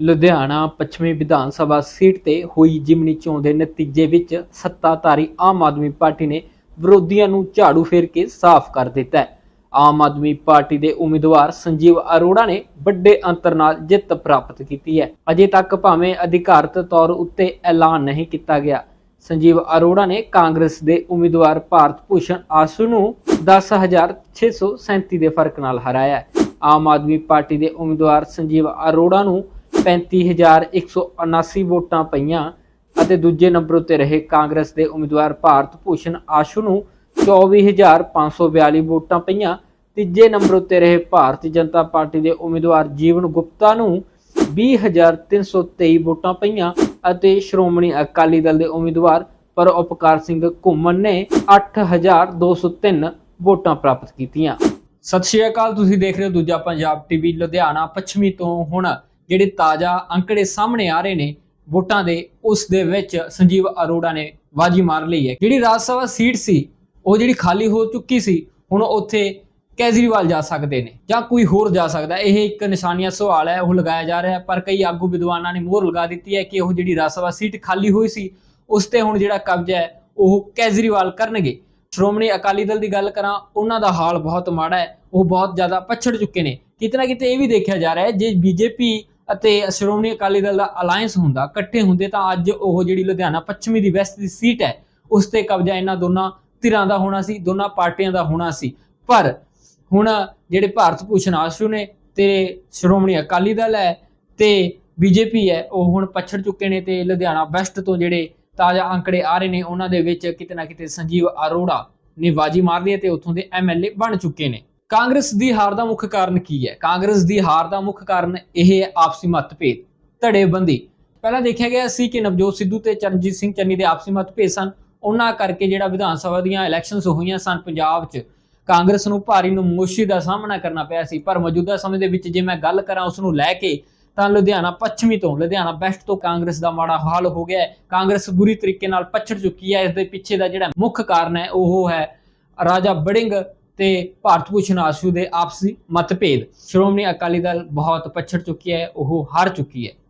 ਲੁਧਿਆਣਾ ਪੱਛਮੀ ਵਿਧਾਨ ਸਭਾ ਸੀਟ ਤੇ ਹੋਈ ਜਿਮਨੀ ਚੋਣ ਦੇ ਨਤੀਜੇ ਵਿੱਚ ਸੱਤਾਧਾਰੀ ਆਮ ਆਦਮੀ ਪਾਰਟੀ ਨੇ ਵਿਰੋਧੀਆਂ ਨੂੰ ਝਾੜੂ ਫੇਰ ਕੇ ਸਾਫ਼ ਕਰ ਦਿੱਤਾ ਆਮ ਆਦਮੀ ਪਾਰਟੀ ਦੇ ਉਮੀਦਵਾਰ ਸੰਜੀਵ ਅਰੋੜਾ ਨੇ ਵੱਡੇ ਅੰਤਰ ਨਾਲ ਜਿੱਤ ਪ੍ਰਾਪਤ ਕੀਤੀ ਹੈ। ਅਜੇ ਤੱਕ ਭਾਵੇਂ ਅਧਿਕਾਰਤ ਤੌਰ ਉੱਤੇ ਐਲਾਨ ਨਹੀਂ ਕੀਤਾ ਗਿਆ, ਸੰਜੀਵ ਅਰੋੜਾ ਨੇ ਕਾਂਗਰਸ ਦੇ ਉਮੀਦਵਾਰ ਭਾਰਤ ਭੂਸ਼ਣ ਆਸੂ ਨੂੰ 10637 ਦੇ ਫ਼ਰਕ ਨਾਲ ਹਰਾਇਆ ਆਮ ਆਦਮੀ ਪਾਰਟੀ ਦੇ ਉਮੀਦਵਾਰ ਸੰਜੀਵ ਅਰੋੜਾ ਨੂੰ 35179 ਵੋਟਾਂ ਪਈਆਂ ਅਤੇ ਦੂਜੇ ਨੰਬਰ ਉੱਤੇ ਰਹੇ ਕਾਂਗਰਸ ਦੇ ਉਮੀਦਵਾਰ ਭਾਰਤ ਭੂਸ਼ਣ ਆਸ਼ੂ ਨੂੰ 24542 ਵੋਟਾਂ ਪਈਆਂ। ਤੀਜੇ ਨੰਬਰ ਉੱਤੇ ਰਹੇ ਭਾਰਤੀ ਜਨਤਾ ਪਾਰਟੀ ਦੇ ਉਮੀਦਵਾਰ ਜੀਵਨ ਗੁਪਤਾ ਨੂੰ 20323 ਵੋਟਾਂ ਪਈਆਂ ਅਤੇ ਸ਼੍ਰੋਮਣੀ ਅਕਾਲੀ ਦਲ ਦੇ ਉਮੀਦਵਾਰ ਪਰ ਉਪਕਾਰ ਸਿੰਘ ਘੁੰਮਣ ਨੇ 8203 ਵੋਟਾਂ ਪ੍ਰਾਪਤ ਕੀਤੀਆਂ। ਸਤਿ ਸ਼੍ਰੀ ਅਕਾਲ, ਤੁਸੀਂ ਦੇਖ ਰਹੇ ਹੋ ਦੂਜਾ ਪੰਜਾਬ ਟੀਵੀ ਲੁਧਿਆਣਾ। ਪੱਛਮੀ ਤੋਂ ਹੁਣ ਜਿਹੜੇ ਤਾਜ਼ਾ ਅੰਕੜੇ ਸਾਹਮਣੇ ਆ ਰਹੇ ਨੇ, ਵੋਟਾਂ ਦੇ, ਉਸ ਦੇ ਵਿੱਚ ਸੰਜੀਵ ਅਰੋੜਾ ਨੇ ਬਾਜੀ ਮਾਰ ਲਈ ਹੈ। ਜਿਹੜੀ ਰਾਜ ਸਭਾ ਸੀਟ ਸੀ, ਉਹ ਜਿਹੜੀ ਖਾਲੀ ਹੋ ਚੁੱਕੀ ਸੀ, ਹੁਣ ਉੱਥੇ ਕੇਜਰੀਵਾਲ ਜਾ ਸਕਦੇ ਨੇ, ਜਾਂ ਕੋਈ ਹੋਰ ਜਾ ਸਕਦਾ। ਇਹ ਇੱਕ ਨਿਸ਼ਾਨੀਆ ਸਵਾਲ ਹੈ, ਉਹ ਲਗਾਇਆ ਜਾ ਰਿਹਾ ਪਰ ਕਈ ਆਗੂ ਵਿਦਵਾਨਾਂ ਨੇ ਮੋਹਰ ਲਗਾ ਦਿੱਤੀ ਹੈ ਕਿ ਉਹ ਜਿਹੜੀ ਰਾਜ ਸਭਾ ਸੀਟ ਖਾਲੀ ਹੋਈ ਸੀ, ਉਸ ਤੇ ਹੁਣ ਜਿਹੜਾ ਕਬਜ਼ਾ ਹੈ, ਉਹ ਕੇਜਰੀਵਾਲ ਕਰਨਗੇ। ਸ਼੍ਰੋਮਣੀ ਅਕਾਲੀ ਦਲ ਦੀ ਗੱਲ ਕਰਾਂ, ਉਹਨਾਂ ਦਾ ਹਾਲ ਬਹੁਤ ਮਾੜਾ ਹੈ, ਉਹ ਬਹੁਤ ਜ਼ਿਆਦਾ ਪਛੜ ਚੁੱਕੇ ਨੇ। ਕਿਤੇ ਨਾ ਕਿਤੇ ਇਹ ਵੀ ਦੇਖਿਆ ਜਾ ਰਿਹਾ ਹੈ, ਜੇ ਬੀਜੇਪੀ ਅਤੇ ਸ਼੍ਰੋਮਣੀ ਅਕਾਲੀ ਦਲ ਦਾ ਅਲਾਈਅੰਸ ਹੁੰਦਾ, ਇਕੱਠੇ ਹੁੰਦੇ ਤਾਂ ਅੱਜ ਉਹ ਜਿਹੜੀ ਲੁਧਿਆਣਾ ਪੱਛਮੀ ਦੀ ਵੈਸਟ ਦੀ ਸੀਟ ਹੈ, ਉਸ ਤੇ ਕਬਜ਼ਾ ਇਹਨਾਂ ਦੋਨਾਂ ਧਿਰਾਂ ਦਾ ਹੋਣਾ ਸੀ, ਦੋਨਾਂ ਪਾਰਟੀਆਂ ਦਾ ਹੋਣਾ ਸੀ। ਪਰ ਹੁਣ ਜਿਹੜੇ ਭਾਰਤ ਭੂਸ਼ਣ ਆਸ਼ੂ ਨੇ ਤੇ ਸ਼੍ਰੋਮਣੀ ਅਕਾਲੀ ਦਲ ਹੈ ਤੇ ਬੀਜੇਪੀ ਹੈ, ਉਹ ਹੁਣ ਪਛੜ ਚੁੱਕੇ ਨੇ ਤੇ ਲੁਧਿਆਣਾ ਵੈਸਟ ਤੋਂ ਜਿਹੜੇ ਤਾਜ਼ਾ ਅੰਕੜੇ ਆ ਰਹੇ ਨੇ, ਉਹਨਾਂ ਦੇ ਵਿੱਚ ਕਿਤੇ ਨਾ ਕਿਤੇ ਸੰਜੀਵ ਅਰੋੜਾ ਨੇ ਬਾਜੀ ਮਾਰ ਲਈ ਹੈ ਤੇ ਉੱਥੋਂ ਦੇ ਐਮਐਲਏ ਬਣ ਚੁੱਕੇ ਨੇ। ਕਾਂਗਰਸ ਦੀ ਹਾਰ ਦਾ ਮੁੱਖ ਕਾਰਨ ਕੀ ਹੈ? ਕਾਂਗਰਸ ਦੀ ਹਾਰ ਦਾ ਮੁੱਖ ਕਾਰਨ ਇਹ ਹੈ ਆਪਸੀ ਮਤਭੇਦ, ਧੜੇਬੰਦੀ। ਪਹਿਲਾਂ ਦੇਖਿਆ ਗਿਆ ਸੀ ਕਿ ਨਵਜੋਤ ਸਿੱਧੂ ਤੇ ਚਰਨਜੀਤ ਸਿੰਘ ਚੰਨੀ ਦੇ ਆਪਸੀ ਮਤਭੇਦ ਸਨ। ਉਹਨਾਂ ਕਰਕੇ ਜਿਹੜਾ ਵਿਧਾਨ ਸਭਾ ਦੀਆਂ ਇਲੈਕਸ਼ਨਸ ਹੋਈਆਂ ਸਨ ਪੰਜਾਬ 'ਚ, ਕਾਂਗਰਸ ਨੂੰ ਭਾਰੀ ਨਮੋਸ਼ੀ ਦਾ ਸਾਹਮਣਾ ਕਰਨਾ ਪਿਆ ਸੀ। ਪਰ ਮੌਜੂਦਾ ਸਮੇਂ ਦੇ ਵਿੱਚ ਜੇ ਮੈਂ ਗੱਲ ਕਰਾਂ ਉਸ ਨੂੰ ਲੈ ਕੇ, ਤਾਂ ਲੁਧਿਆਣਾ ਪੱਛਮੀ ਤੋਂ, ਲੁਧਿਆਣਾ ਵੈਸਟ ਤੋਂ ਕਾਂਗਰਸ ਦਾ ਮਾੜਾ ਹਾਲ ਹੋ ਗਿਆ ਹੈ। ਕਾਂਗਰਸ ਬੁਰੀ ਤਰੀਕੇ ਨਾਲ ਪਛੜ ਚੁੱਕੀ ਹੈ। ਇਸ ਦੇ ਪਿੱਛੇ ਦਾ ਜਿਹੜਾ ਮੁੱਖ ਕਾਰਨ ਹੈ, ਉਹ ਹੈ ਰਾਜਾ ਬੜਿੰਗ ਤੇ ਭਾਰਤ ਭੂਸ਼ਣ ਆਸ਼ੂ ਦੇ ਆਪਸੀ ਮਤਭੇਦ। ਸ਼੍ਰੋਮਣੀ ਅਕਾਲੀ ਦਲ ਬਹੁਤ ਪਛੜ ਚੁੱਕੀ ਹੈ, ਉਹ ਹਾਰ ਚੁੱਕੀ ਹੈ।